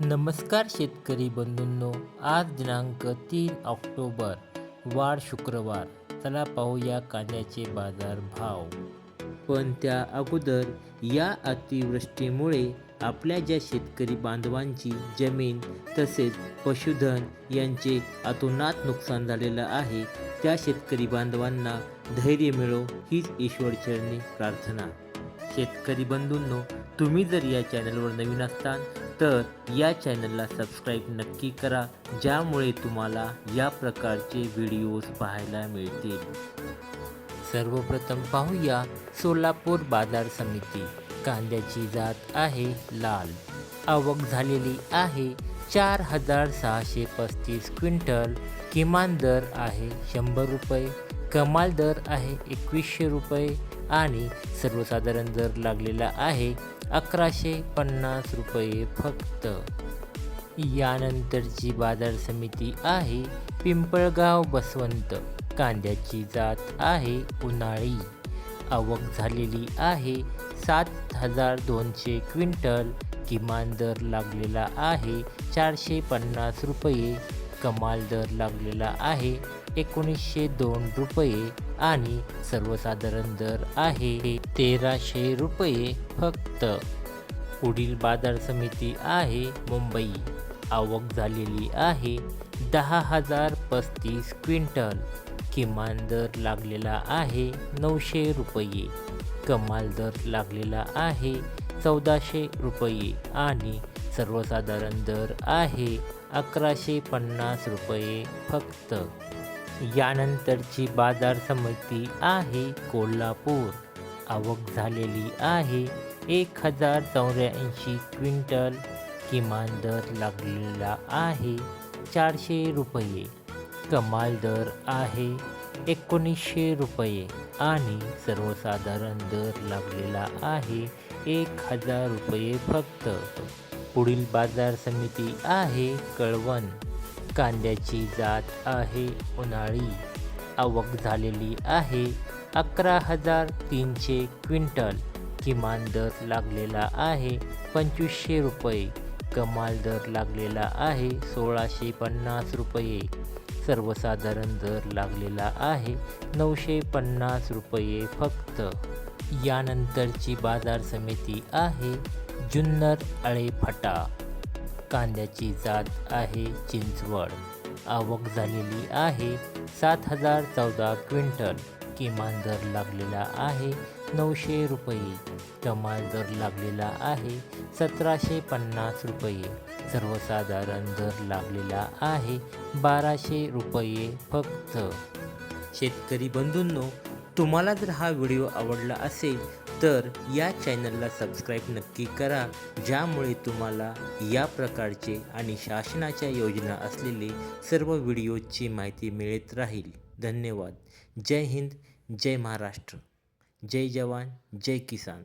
नमस्कार शेतकरी बंधूंनो आज दिनांक तीन ऑक्टोबर वार शुक्रवार. चला पाहूया कांद्याचे बाजार भाव. पण त्या अगोदर या अतिवृष्टीमुळे आपल्या ज्या शेतकरी बांधवांची जमीन तसेच पशुधन यांचे अतोनात नुकसान झालेलं आहे त्या शेतकरी बांधवांना धैर्य मिळो हीच ईश्वरचरणी प्रार्थना. शेतकरी बंधूंनो तुम्ही जर या चॅनलवर नवीन असताल तर या चॅनलला सबस्क्राईब नक्की करा ज्यामुळे तुम्हाला या प्रकारचे व्हिडिओज पाहायला मिळतील. सर्वप्रथम पाहूया सोलापूर बाजार समिती. कांद्याची जात आहे लाल. आवक झालेली आहे चार हजार सहाशे पस्तीस क्विंटल. किमान दर आहे शंभर रुपये. कमाल दर आहे एकवीसशे रुपये. आणि सर्वसाधारण दर लागलेला आहे अकराशे पन्नास रुपये फक्त. यानंतरची बाजार समिती आहे पिंपळगाव बसवंत. कांद्याची जात आहे उन्हाळी. आवक झालेली आहे सात हजार दोनशे क्विंटल. किमान दर लागलेला आहे चारशे पन्नास रुपये. कमाल दर लागलेला आहे एकोणीसशे दोन रुपये आणि सर्वसाधारण दर आहे तेराशे रुपये फक्त. पुढील बाजार समिती आहे मुंबई. आवक झालेली आहे दहा हजार पस्तीस क्विंटल. किमान दर लागलेला आहे नऊशे रुपये. कमाल दर लागलेला आहे चौदाशे रुपये आणि सर्वसाधारण दर आहे अकराशे पन्नास रुपये फक्त. यानंतरची बाजार समिती आहे कोल्हापूर. आवक झालेली आहे. एक हजार चौऱ्याऐंशी क्विंटल किमान दर लागलेला आहे. चारशे रुपये. कमाल दर आहे. एकोणीसशे रुपये आणि सर्वसाधारण दर लागलेला आहे. एक हजार रुपये फक्त. पुढील बाजार समिती आहे कळवण. कांद्याची जात आहे उन्हाळी. आवक झालेली आहे अकरा हजार तीनशे क्विंटल. किमान दर लागलेला आहे पंचवीसशे रुपये. कमाल दर लागलेला आहे सोळाशे पन्नास रुपये. सर्वसाधारण दर लागलेला आहे नऊशे पन्नास रुपये फक्त. यानंतरची बाजार समिती आहे जुन्नर आळेफाटा कांद्याची जात आहे चिंचवड. आवक झालेली आहे सात हजार चौदा क्विंटल. किमान दर लागलेला आहे नऊशे रुपये. कमाल दर लागलेला आहे सतराशे पन्नास रुपये. सर्वसाधारण दर लागलेला आहे बाराशे रुपये फक्त. शेतकरी बंधूंनो तुम्हाला जर हा व्हिडिओ आवडला असेल तर या चॅनलला सबस्क्राईब नक्की करा ज्यामुळे तुम्हाला या प्रकारचे आणि शासनाच्या योजना असलेले सर्व व्हिडिओची माहिती मिळत राहील. धन्यवाद. जय हिंद जय महाराष्ट्र. जय जवान जय किसान.